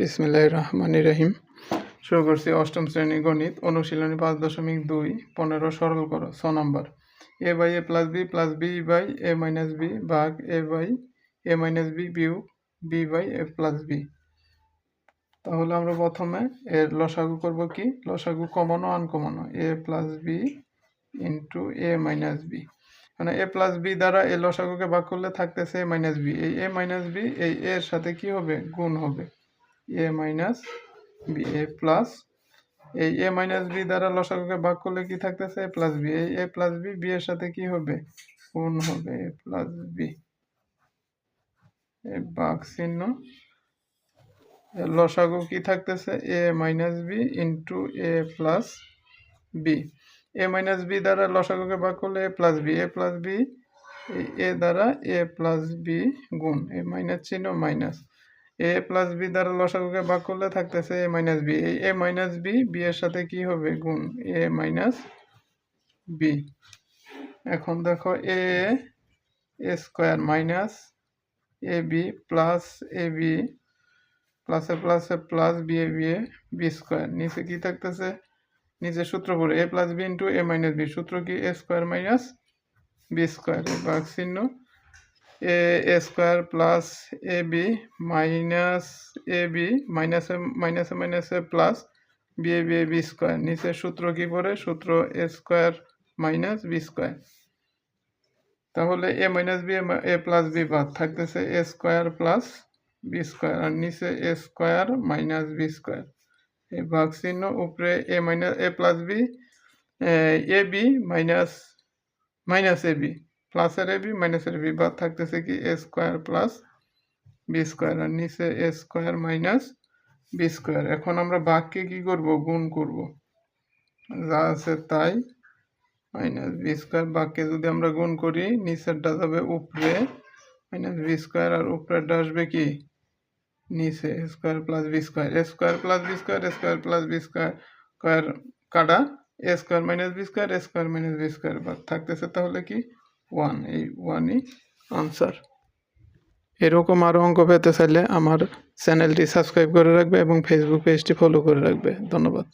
বিসমিল্লাহ রহমান রহিম। শুরু করছি অষ্টম শ্রেণি গণিত, অনুশীলনী পাঁচ দশমিক দুই, পনেরো, সরল করো, ছ নম্বর। A by A plus B plus B by A minus B ভাগ A by A minus B view B by A plus B তাহলে আমরা প্রথমে এর লসাগু করব কি? লসাগু কমানো আনকমানো? A plus B into A minus B মানে এ প্লাস বি দ্বারা এ লসাগুকে ভাগ করলে থাকতেছে এ মাইনাস বি এই এ মাইনাস বি এই এর সাথে কি হবে? গুণ হবে। A minus B A plus এই এ মাইনাস বি দ্বারা লসাগুকে ভাগ করলে কি থাকতেছে? এ প্লাস বি এই এ প্লাস বি বি এর সাথে কি হবে? গুণ হবে এ প্লাস বি ভাগ চিহ্ন। লসাগু কি থাকতেছে? A minus B into A plus B A minus B দ্বারা লসাগুকে ভাগ করলে A plus B A plus B A দ্বারা এ প্লাস বি গুণ। এ মাইনাস চিহ্ন মাইনাস এ প্লাস বি দ্বারা লসাগুকে ভাগ করলে থাকতেছে এ মাইনাস বি এই এ মাইনাস বি বি এর সাথে কি হবে? গুণ এ মাইনাস বি এখন দেখো A A square minus A B plus A B প্লাসে প্লাসে plus B A B A B square নিচে কি থাকতেছে? নিচে সূত্র পড়ে A plus B into A minus B সূত্র কি? A square minus B square ভাগ চিহ্ন A square plus A B minus A B মাইনাসে মাইনাসে মাইনাসে plus B A B A B square নিচে সূত্র কি পড়ে সূত্র A square minus B square তাহলে A minus B A plus B বাদ থাকতেছে A square plus B square আর নিচে A square minus B square এই ভাগ চিহ্ন উপরে A minus A plus B A B minus minus A B প্লাসের A B মাইনাসের বি বাদ থাকতেছে কি A square plus B square আর নিচে A square minus B square এখন আমরা বাঘকে কি করব? গুণ করব। যা আছে তাই মাইনাস বি স্কোয়ার বাঘকে যদি আমরা গুণ করি, নিচেরটা যাবে উপরে মাইনাস বি স্কোয়ার আর উপরেরটা আসবে কি? নিচে square plus B square A square plus B square square plus B square square কাটা। A square minus B square square minus B square থাকতেছে তাহলে কি? ওয়ান এই ওয়ানই আনসার এরকম আরও অঙ্ক পেতে চাইলে আমার চ্যানেলটি সাবস্ক্রাইব করে রাখবে এবং ফেসবুক পেজটি ফলো করে রাখবে। ধন্যবাদ।